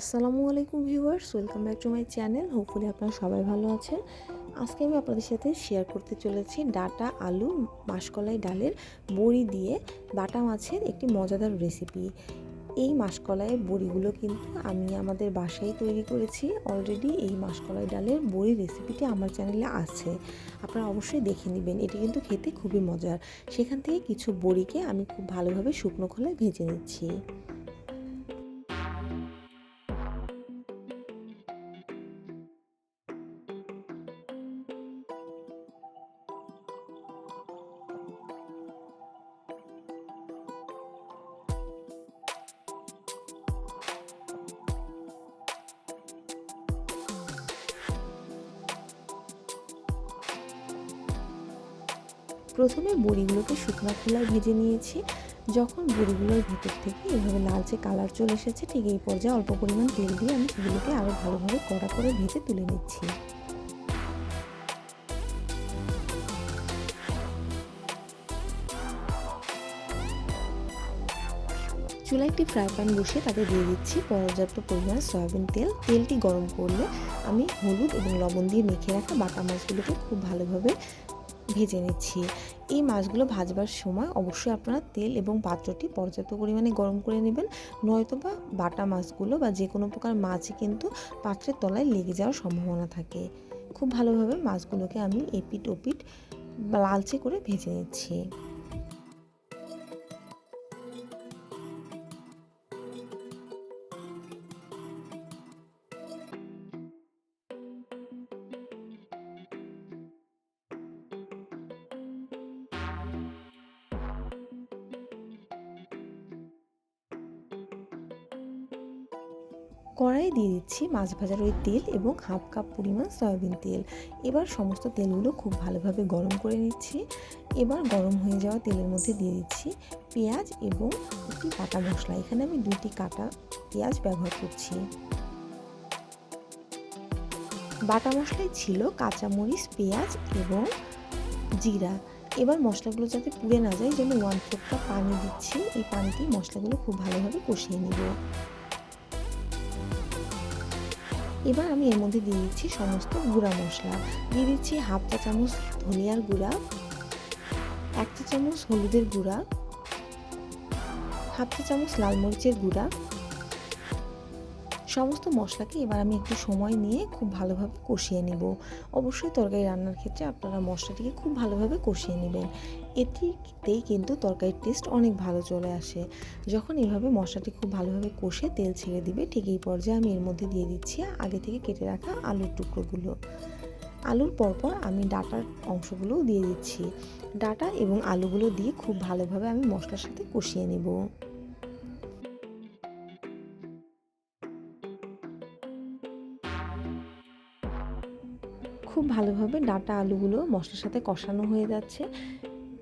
আসসালামু আলাইকুম viewers, welcome back to my channel. Hopefully আপনারা সবাই ভালো আছেন। আজকে আমি আপনাদের সাথে শেয়ার করতে চলেছি ডাটা আলু মাসকলাই ডালের বড়ি দিয়ে বাটা মাছের একটি মজাদার রেসিপি এই মাসকলাইয়ের বড়িগুলো কিন্তু আমি আমাদের বাসায় তৈরি করেছি। অলরেডি এই মাসকলাই ডালের বড়ি রেসিপিটি আমার চ্যানেলে আছে। আপনারা অবশ্যই দেখে নেবেন, এটি কিন্তু খেতে খুবই মজার। সেখান থেকে কিছু বড়িকে আমি খুব ভালোভাবে শুকনো খোলায় ভেজে নিচ্ছি। প্রথমে বড়িগুলোকে শুকনো খোলায় ভেজে নিয়েছি। যখন বড়িগুলোর ভিতর থেকে এভাবে লালচে কালার চলে এসেছে, ঠিক এই পর্যায়ে অল্প পরিমাণ তেল দিয়ে আমি সেগুলোকে আরও ভালোভাবে কড়া করে ভেজে তুলে নিচ্ছি। চুলায় একটি ফ্রাই প্যান বসিয়ে তাতে দিয়ে দিচ্ছি পর্যাপ্ত পরিমাণ সয়াবিন তেল। তেলটি গরম করলে আমি হলুদ এবং লবণ দিয়ে মেখে রাখা বাটা মাছগুলোকে খুব ভালোভাবে ভেজে নিচ্ছি। এই মাছগুলো ভাজবার সময় অবশ্যই আপনারা তেল এবং পাত্রটি পর্যাপ্ত পরিমাণে গরম করে নেবেন। নয়তো বা বাটা মাছগুলো বা যে কোনো প্রকার মাছই কিন্তু পাত্রের তলায় লেগে যাওয়ার সম্ভাবনা থাকে। খুব ভালোভাবে মাছগুলোকে আমি এপিট ওপিট লালচে করে ভেজে নিচ্ছি। কড়াইয়ে দিয়ে দিচ্ছি মাছ ভাজার ওই তেল এবং হাফ কাপ পরিমাণ সয়াবিন তেল। এবার সমস্ত তেলগুলো খুব ভালোভাবে গরম করে নিচ্ছি। এবার গরম হয়ে যাওয়া তেলের মধ্যে দিয়ে দিচ্ছি পেঁয়াজ এবং একটি কাটা মশলা। এখানে আমি দুটি কাটা পেঁয়াজ ব্যবহার করছি। বাটা মশলায় ছিল কাঁচামরিচ, পেঁয়াজ এবং জিরা। এবার মশলাগুলো যাতে পুড়ে না যায়, যেন ওয়ান ফোর্থটা পানি দিচ্ছি। এই পানিতেই মশলাগুলো খুব ভালোভাবে কষিয়ে নেব। এবার আমি এর মধ্যে দিয়ে দিচ্ছি সমস্ত গুঁড়া মশলা। দিয়ে দিচ্ছি হাফ চা চামচ ধনিয়ার গুঁড়া, এক চা চামচ হলুদের গুঁড়া, হাফ চা চামচ লাল মরিচের গুঁড়া সমস্ত মশলাকে এবার আমি একটু সময় নিয়ে খুব ভালোভাবে কষিয়ে নেব। অবশ্যই তরকারি রান্নার ক্ষেত্রে আপনারা মশলাটিকে খুব ভালোভাবে কষিয়ে নেবেন। এটিতেই কিন্তু তরকারির টেস্ট অনেক ভালো চলে আসে। যখন এভাবে মশলাটি খুব ভালোভাবে কষে তেল ছেড়ে দিবে, ঠিক এই পর্যায়ে আমি এর মধ্যে দিয়ে দিচ্ছি আগে থেকে কেটে রাখা আলুর টুকরোগুলো। আলুর পরপর আমি ডাটার অংশগুলোও দিয়ে দিচ্ছি। ডাটা এবং আলুগুলো দিয়ে খুব ভালোভাবে আমি মশলার সাথে কষিয়ে নেব। খুব ভালোভাবে ডাটা আলুগুলো মশলার সাথে কষানো হয়ে যাচ্ছে।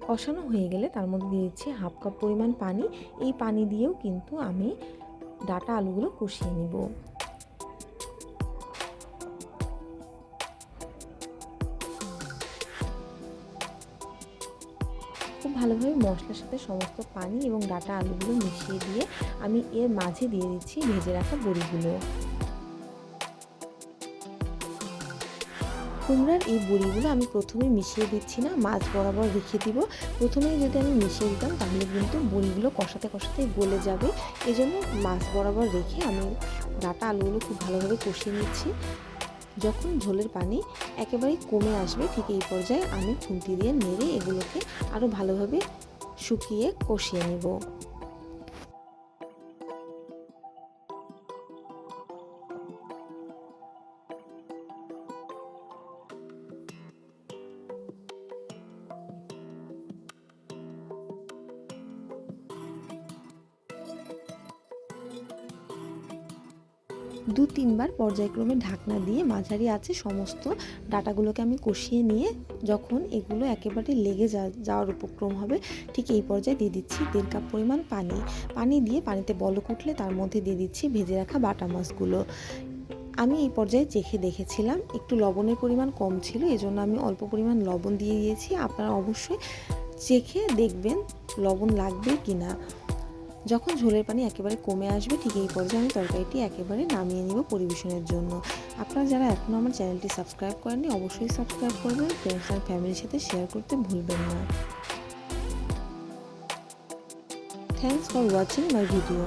কষানো হয়ে গেলে তার মধ্যে দিয়ে দিচ্ছি হাফ কাপ পরিমাণ পানি। এই পানি দিয়েও কিন্তু আমি ডাটা আলুগুলো কষিয়ে নিব। খুব ভালোভাবে মশলার সাথে সমস্ত পানি এবং ডাটা আলুগুলো মিশিয়ে দিয়ে আমি এর মাঝে দিয়ে দিচ্ছি ভেজে রাখা বড়িগুলো। কুমড়ার এই বড়িগুলো আমি প্রথমে মিশিয়ে দিচ্ছি না, মাছ বরাবর রেখে দিব। প্রথমেই যদি আমি মিশিয়ে দিতাম, তাহলে কিন্তু বড়িগুলো কষাতে কষাতে গলে যাবে। এই জন্য মাছ বরাবর রেখে আমি ডাটা আলুগুলো খুব ভালোভাবে কষিয়ে নিচ্ছি। যখন ঝোলের পানি একেবারেই কমে আসবে, ঠিক এই পর্যায়ে আমি খুন্তি দিয়ে নেড়ে এগুলোকে আরও ভালোভাবে শুকিয়ে কষিয়ে নেব। দু তিনবার পর্যায়ক্রমে ঢাকনা দিয়ে মাঝারি আছে সমস্ত ডাটাগুলোকে আমি কষিয়ে নিয়ে যখন এগুলো একেবারে লেগে যাওয়ার উপক্রম হবে, ঠিক এই পর্যায়ে দিয়ে দিচ্ছি দেড় কাপ পরিমাণ পানি। পানি দিয়ে পানিতে বলক উঠলে তার মধ্যে দিয়ে দিচ্ছি ভেজে রাখা বাটা মাছগুলো। আমি এই পর্যায়ে চেখে দেখেছিলাম, একটু লবণের পরিমাণ কম ছিল, এজন্য আমি অল্প পরিমাণ লবণ দিয়ে দিয়েছি। আপনারা অবশ্যই চেখে দেখবেন লবণ লাগবে কি না যখন ঝোলের পানি একেবারে কমে আসবে, ঠিক এই পর্যায়ে আমি তরকারিটি একেবারে নামিয়ে নিব পরিবেশনের জন্য। আপনারা যারা এখনও আমার চ্যানেলটি সাবস্ক্রাইব করেননি, অবশ্যই সাবস্ক্রাইব করবেন। ফ্রেন্ডস আর ফ্যামিলির সাথে শেয়ার করতে ভুলবেন না। Thanks for watching my video